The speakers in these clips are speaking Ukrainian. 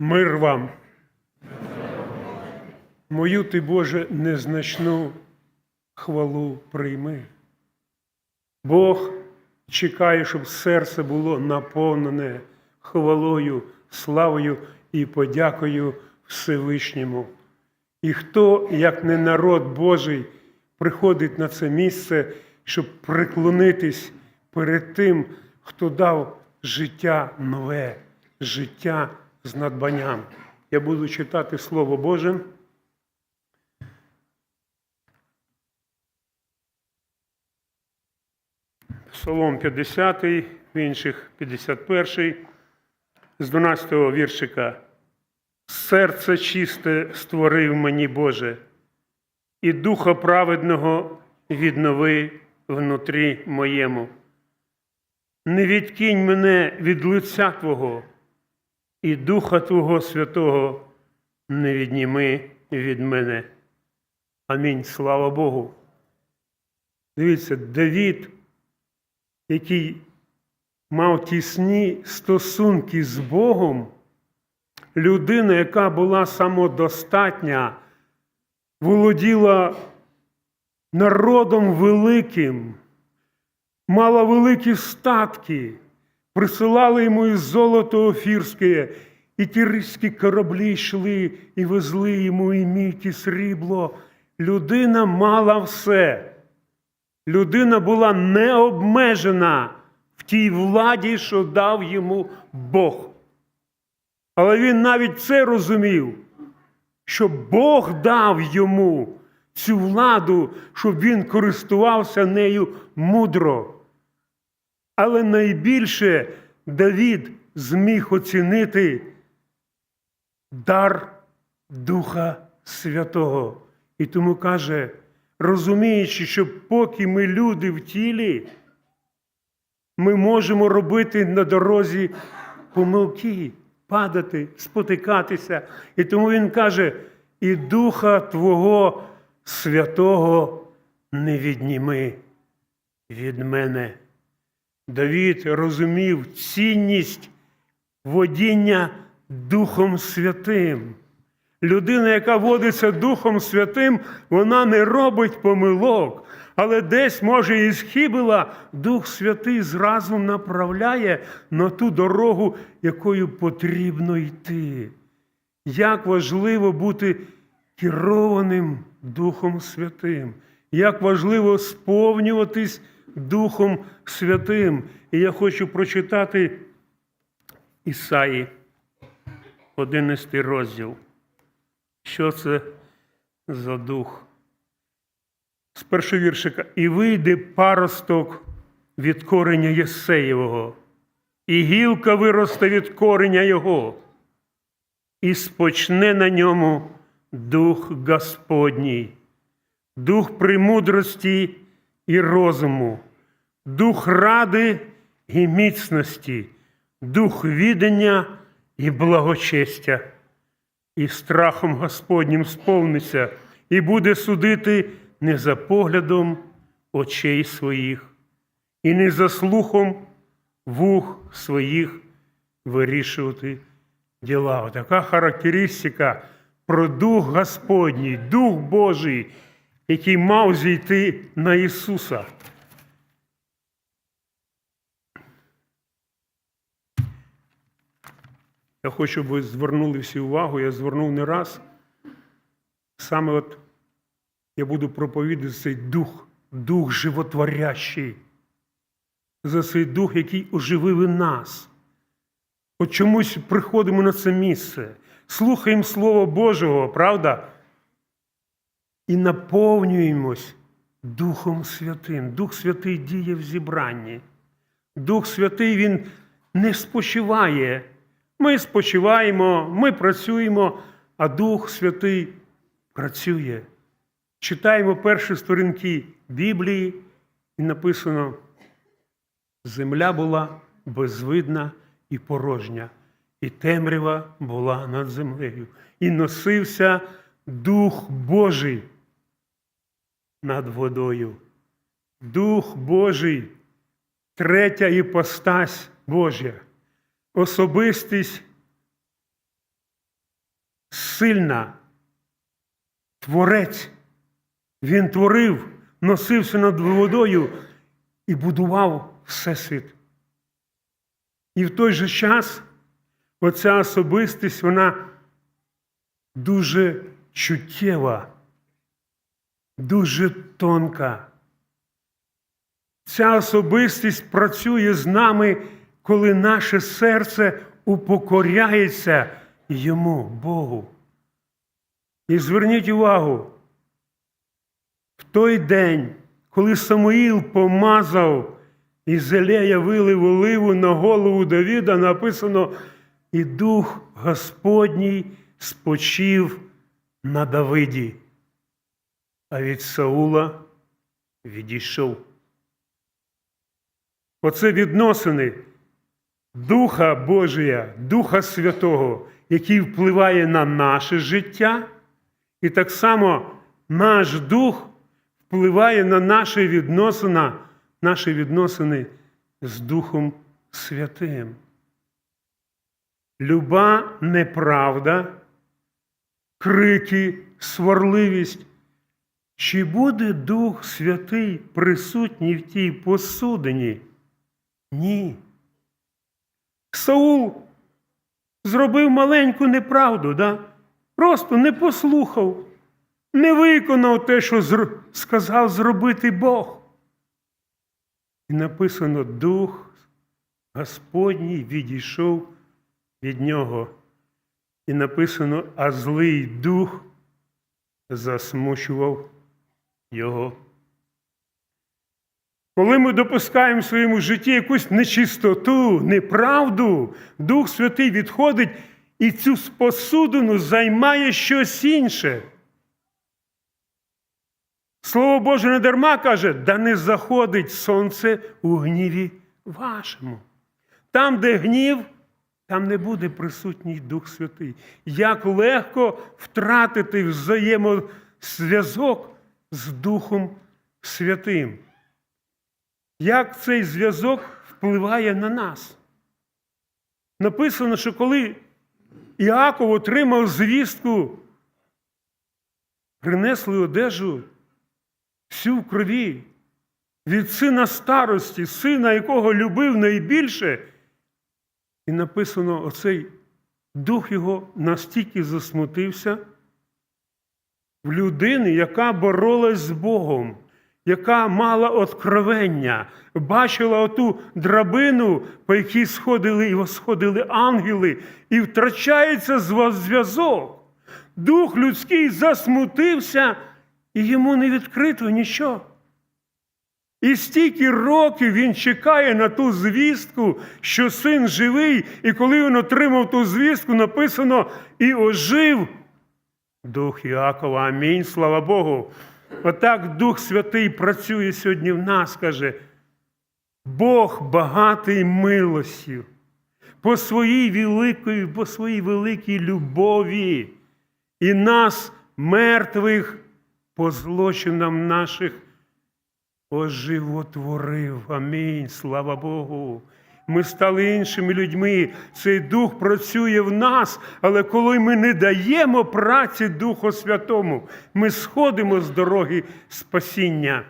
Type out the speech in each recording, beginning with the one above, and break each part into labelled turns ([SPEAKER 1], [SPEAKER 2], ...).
[SPEAKER 1] Мир вам. Мою ти, Боже, незначну хвалу прийми. Бог чекає, щоб серце було наповнене хвалою, славою і подякою Всевишньому. І хто, як не народ Божий, приходить на це місце, щоб приклонитись перед тим, хто дав життя нове, життя з надбанням. Я буду читати Слово Боже. Псалом 50, в інших 51, з 12 віршика. Серце чисте створив мені Боже, і духа праведного віднови внутрі моєму. Не відкинь мене від лиця Твого, і Духа Твого Святого не відніми від мене. Амінь. Слава Богу. Дивіться, Давід, який мав тісні стосунки з Богом, людина, яка була самодостатня, володіла народом великим, мала великі статки, присилали йому із золото офірське, і тірські кораблі йшли і везли йому і мідь, і срібло. Людина мала все. Людина була необмежена в тій владі, що дав йому Бог. Але він навіть це розумів, що Бог дав йому цю владу, щоб він користувався нею мудро. Але найбільше Давід зміг оцінити дар Духа Святого. І тому каже, розуміючи, що поки ми люди в тілі, ми можемо робити на дорозі помилки, падати, спотикатися. І тому він каже: і Духа Твого Святого не відніми від мене. Давід розумів цінність водіння Духом Святим. Людина, яка водиться Духом Святим, вона не робить помилок, але десь, може, і схибила, Дух Святий зразу направляє на ту дорогу, якою потрібно йти. Як важливо бути керованим Духом Святим, як важливо сповнюватись Духом Святим. І я хочу прочитати Ісаї, 11 розділ. Що це за дух? З першого віршика. І вийде паросток від кореня Єсеєвого, і гілка виросте від кореня його, і спочне на ньому дух Господній, дух премудрості і розуму, дух ради і міцності, дух відання і благочестя і страхом Господнім сповниться, і буде судити не за поглядом очей своїх, і не за слухом вух своїх вирішувати діла. Отака характеристика про Дух Господній, Дух Божий, який мав зійти на Ісуса. Я хочу, щоб ви звернули всі увагу, я звернув не раз. Саме от я буду проповідати цей дух, дух животворящий, за цей дух, який оживив і нас. От чомусь приходимо на це місце, слухаємо Слово Божого, правда? І наповнюємось Духом Святим. Дух Святий діє в зібранні. Дух Святий Він не спочиває. Ми спочиваємо, ми працюємо, а Дух Святий працює. Читаємо перші сторінки Біблії, і написано: земля була безвидна і порожня, і темрява була над землею, і носився Дух Божий над водою. Дух Божий, третя іпостась Божя особистість сильна, творець. Він творив, носився над водою і будував Всесвіт. І в той же час оця особистість, вона дуже чуттєва, дуже тонка. Ця особистість працює з нами, коли наше серце упокоряється йому, Богу. І зверніть увагу, в той день, коли Самуїл помазав і Зелея вилив оливу на голову Давіда, написано, і Дух Господній спочив на Давиді, а від Саула відійшов. Оце відносини Духа Божия, Духа Святого, який впливає на наше життя, і так само наш дух впливає на наші відносини, наші відносини з Духом Святим. Люба неправда, крики, сварливість. Чи буде Дух Святий присутній в тій посудині? Ні. Саул зробив маленьку неправду, да? просто не послухав, не виконав те, що зр... сказав зробити Бог. І написано, Дух Господній відійшов від нього. І написано, а злий дух засмучував його. Коли ми допускаємо в своєму житті якусь нечистоту, неправду, Дух Святий відходить і цю посудину займає щось інше. Слово Боже не дарма каже, да не заходить сонце у гніві вашому. Там, де гнів, там не буде присутній Дух Святий. Як легко втратити взаємозв'язок з Духом Святим. Як цей зв'язок впливає на нас? Написано, що коли Іаков отримав звістку, принесли одежу всю в крові від сина старості, сина, якого любив найбільше. І написано, оцей дух його настільки засмутився в людини, яка боролась з Богом, яка мала откровення, бачила оту драбину, по якій сходили і восходили ангели, і втрачається зв'язок. Дух людський засмутився, і йому не відкрито нічого. І стільки років він чекає на ту звістку, що син живий, і коли він отримав ту звістку, написано і ожив Дух Іакова. Амінь. Слава Богу. Отак Дух Святий працює сьогодні в нас, каже. Бог багатий милостю, по своїй великій, по своїй великій любові, і нас, мертвих, по злочинам наших оживотворив. Амінь. Слава Богу. Ми стали іншими людьми. Цей дух працює в нас, але коли ми не даємо праці Духу Святому, ми сходимо з дороги спасіння.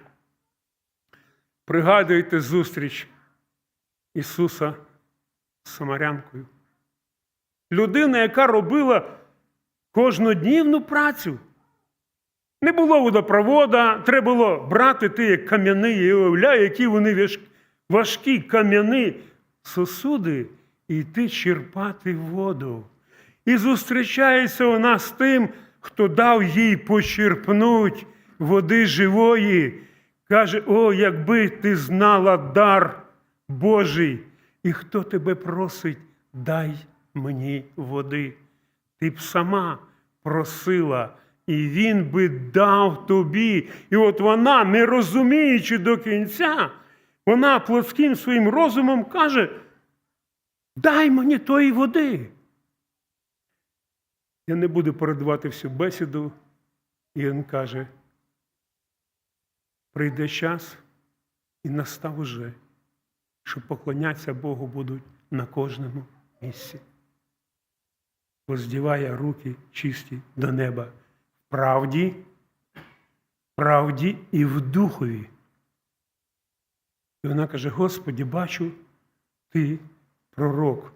[SPEAKER 1] Пригадуйте зустріч Ісуса з Самарянкою. Людина, яка робила кожноднівну працю. Не було водопровода, треба було брати ті кам'яни, і уявляю, які вони важкі кам'яні сосуди і йти черпати воду. І зустрічається вона з тим, хто дав їй почерпнуть води живої. Каже, о, якби ти знала дар Божий, і хто тебе просить, дай мені води. Ти б сама просила і він би дав тобі. І от вона, не розуміючи до кінця, вона плотським своїм розумом каже: дай мені тої води. Я не буду передавати всю бесіду, і він каже, прийде час і настав уже, що поклонятися Богу будуть на кожному місці. воздіває руки чисті до неба. Правді, правді і в духові. І вона каже: Господі, бачу, ти пророк.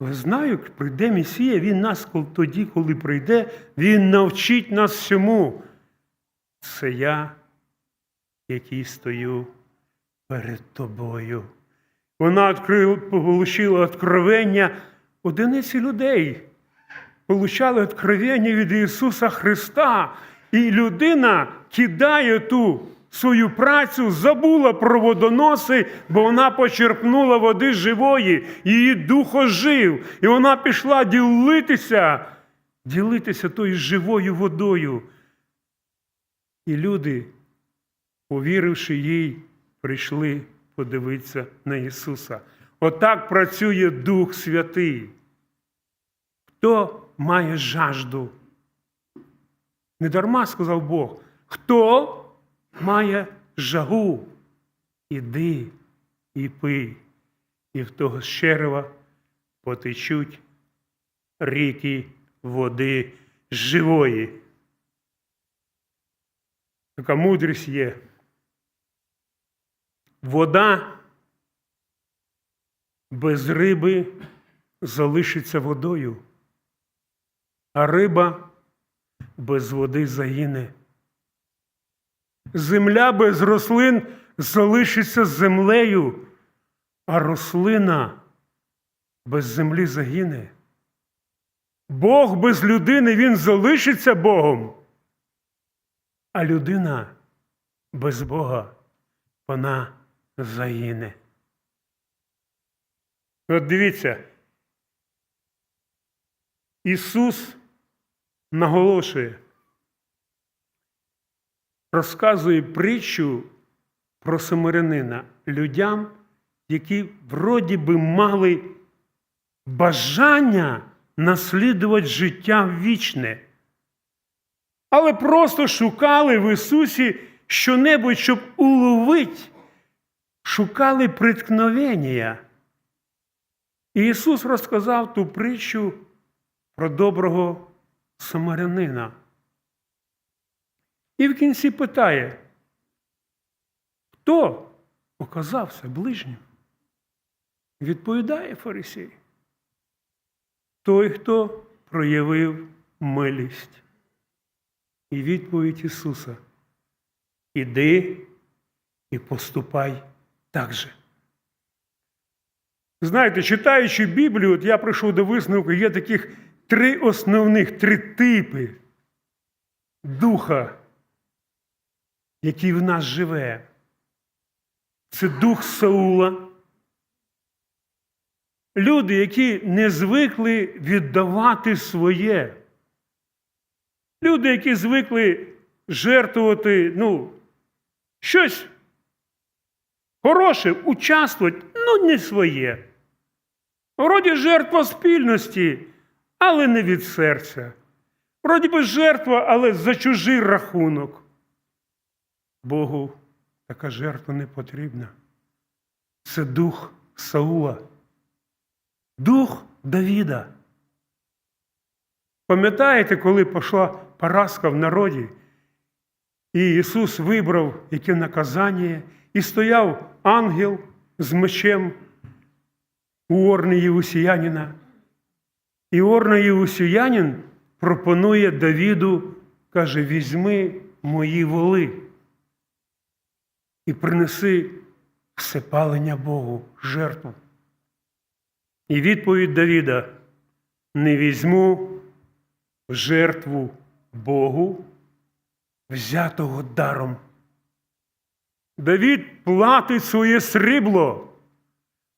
[SPEAKER 1] Знаю, прийде Месія, він нас тоді, коли прийде, він навчить нас всьому. Це я, який стою перед тобою. Вона отримала откровення одиниці людей. Получали откровення від Ісуса Христа. І людина кидає ту свою працю, забула про водоноси, бо вона почерпнула води живої, її дух ожив. І вона пішла ділитися, ділитися тою живою водою. І люди, повіривши їй, прийшли подивитися на Ісуса. Отак працює Дух Святий. Хто має жажду? Недарма сказав Бог, хто має жагу, іди і пий, і в того з потечуть ріки води живої. Така мудрість є. Вода без риби залишиться водою, а риба без води загине. Земля без рослин залишиться землею, а рослина без землі загине. Бог без людини він залишиться Богом, а людина без Бога вона загине. От дивіться, Ісус наголошує, розказує притчу про самарянина людям, які вроді би мали бажання наслідувати життя вічне, але просто шукали в Ісусі щонебудь, щоб уловити, шукали приткновення. І Ісус розказав ту притчу про доброго самарянина. І в кінці питає, хто оказався ближнім? Відповідає фарисій. Той, хто проявив милість. І відповідь Ісуса. Іди і поступай так же. Знаєте, читаючи Біблію, от я прийшов до висновку, є таких три основних, три типи духа, який в нас живе. Це дух Саула. Люди, які не звикли віддавати своє. Люди, які звикли жертвувати, ну, щось хороше, участвувати, ну, не своє. Вроді жертва спільності, але не від серця. Вроді би жертва, але за чужий рахунок. Богу така жертва не потрібна. Це дух Саула, дух Давіда. Пам'ятаєте, коли пішла поразка в народі, і Ісус вибрав яке наказання, і стояв ангел з мечем у орни Євусіянина. І орна Євусіянин пропонує Давіду, каже, візьми мої воли і принеси всепалення Богу, жертву. І відповідь Давіда: не візьму жертву Богу, взятого даром. Давід платить своє срібло.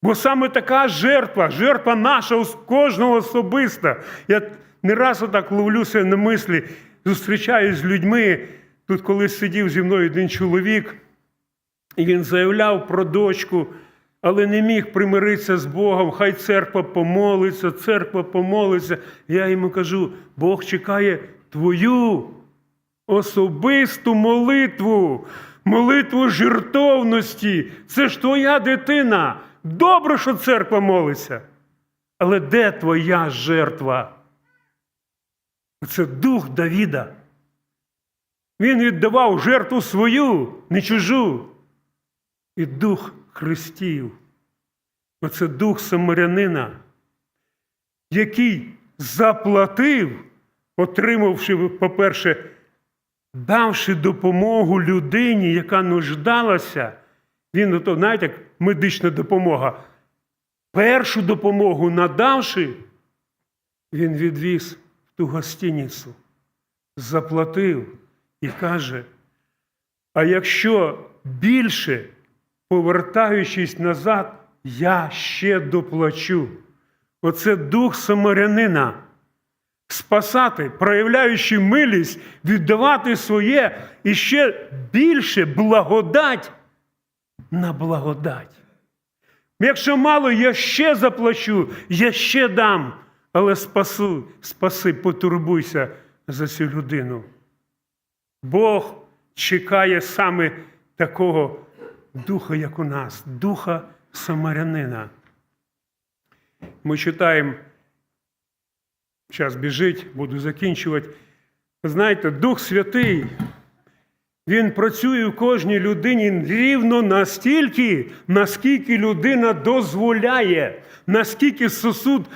[SPEAKER 1] Бо саме така жертва, жертва наша кожного особиста. Я не раз отак ловлюся на мислі, зустрічаюсь з людьми. Тут колись сидів зі мною один чоловік, і він заявляв про дочку, але не міг примиритися з Богом. Хай церква помолиться, церква помолиться. Я йому кажу: Бог чекає твою особисту молитву, молитву жертовності. Це ж твоя дитина. Добре, що церква молиться. Але де твоя жертва? Оце дух Давіда. Він віддавав жертву свою, не чужу. І дух Христів. Оце дух самарянина, який заплатив, отримавши, по-перше, давши допомогу людині, яка нуждалася, він, ото, знаєте, як медична допомога. Першу допомогу надавши, він відвіз в ту гостиницю, заплатив і каже: а якщо більше, повертаючись назад, я ще доплачу. Оце дух самарянина. Спасати, проявляючи милість, віддавати своє і ще більше благодать на благодать. Якщо мало, я ще заплачу, я ще дам, але спасу, спаси, потурбуйся за цю людину. Бог чекає саме такого духа, як у нас, духа самарянина. Ми читаємо, час біжить, буду закінчувати. Знаєте, Дух Святий, він працює в кожній людині рівно настільки, наскільки людина дозволяє, наскільки сосуд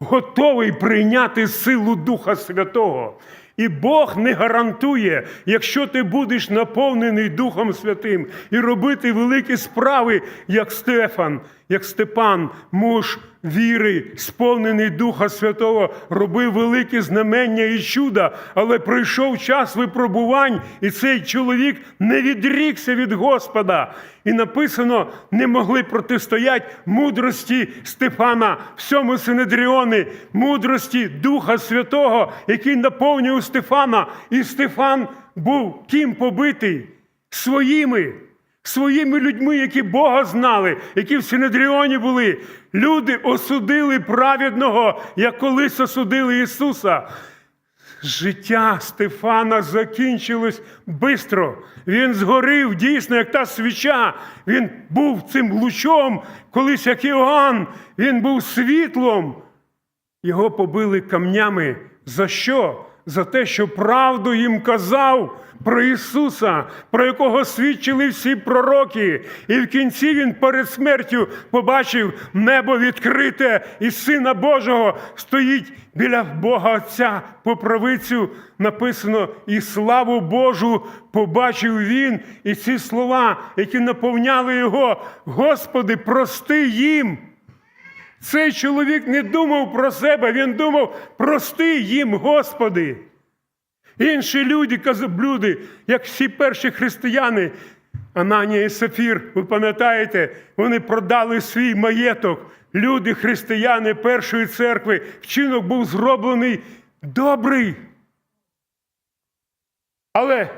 [SPEAKER 1] готовий прийняти силу Духа Святого. І Бог не гарантує, якщо ти будеш наповнений Духом Святим і робити великі справи, як Стефан, як Степан, муж віри, сповнений Духа Святого, робив великі знамення і чуда, але прийшов час випробувань, і цей чоловік не відрікся від Господа. І написано, не могли протистояти мудрості Стефана, всьому Синедріони, мудрості Духа Святого, який наповнював Стефана. І Стефан був ким побитий? Своїми. Своїми людьми, які Бога знали, які в Синедріоні були, люди осудили праведного, як колись осудили Ісуса. Життя Стефана закінчилось бистро. Він згорів дійсно, як та свіча. Він був цим лучом, колись як Іоанн, він був світлом. Його побили камнями. За що? За те, що правду їм казав про Ісуса, про якого свідчили всі пророки. І в кінці він перед смертю побачив небо відкрите, і Сина Божого стоїть біля Бога Отця по правицю. Написано, і славу Божу побачив він. І ці слова, які наповняли його, Господи, прости їм. Цей чоловік не думав про себе, він думав, прости їм, Господи. Інші люди, казаблюди, як всі перші християни, Ананія і Сафір, ви пам'ятаєте, вони продали свій маєток. Люди, християни першої церкви, вчинок був зроблений добрий. Але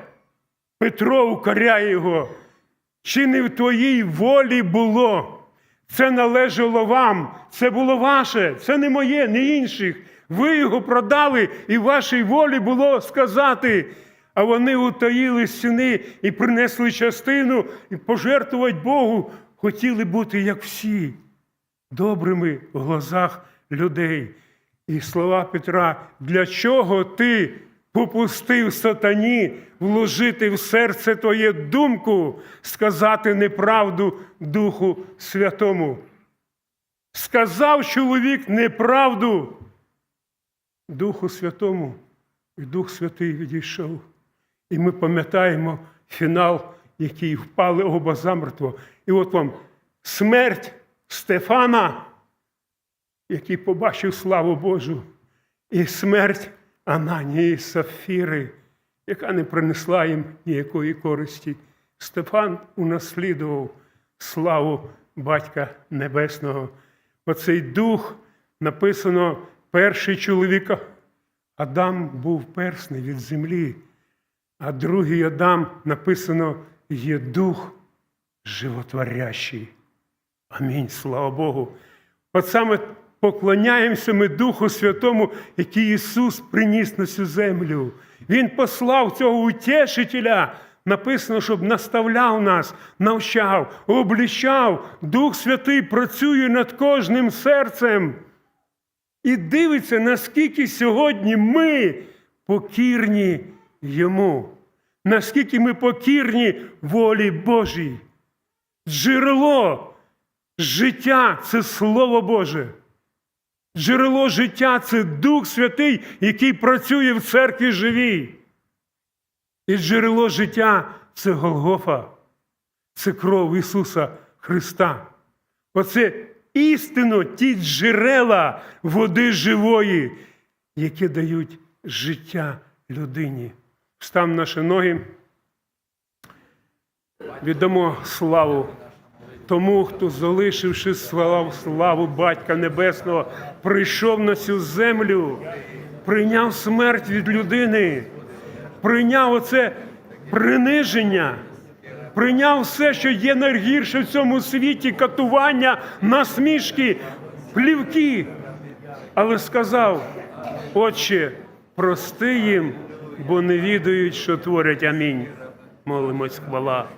[SPEAKER 1] Петро укоряє його, чи не в твоїй волі було? Це належало вам, це було ваше, це не моє, не інших. Ви його продали, і вашій волі було сказати. А вони утаїли стіни і принесли частину, і пожертвувати Богу, хотіли бути, як всі, добрими в глазах людей. І слова Петра, для чого ти попустив сатані вложити в серце твоє думку, сказати неправду Духу Святому? Сказав чоловік неправду Духу Святому, і Дух Святий відійшов. І ми пам'ятаємо фінал, який впали оба замертво. І от вам смерть Стефана, який побачив славу Божу, і смерть Ананії Сафіри, яка не принесла їм ніякої користі. Стефан унаслідував славу Батька Небесного. Оцей дух написано перший чоловік Адам був персний від землі, а другий Адам написано є дух животворящий. Амінь. Слава Богу. От саме поклоняємося ми Духу Святому, який Ісус приніс на цю землю. Він послав цього утешителя. Написано, щоб наставляв нас, навчав, обліщав. Дух Святий працює над кожним серцем. І дивиться, наскільки сьогодні ми покірні йому, наскільки ми покірні волі Божій. Джерело життя це Слово Боже. Джерело життя це Дух Святий, який працює в церкві живій. І джерело життя це Голгофа, це кров Ісуса Христа. Оце істинно ті джерела води живої, які дають життя людині. Встав наші ноги, віддамо славу тому, хто, залишивши славу, славу Батька Небесного, прийшов на цю землю, прийняв смерть від людини, прийняв оце приниження, прийняв все, що є найгірше в цьому світі, катування, насмішки, плівки. Але сказав, Отче, прости їм, бо не відають, що творять. Амінь. Молимось хвала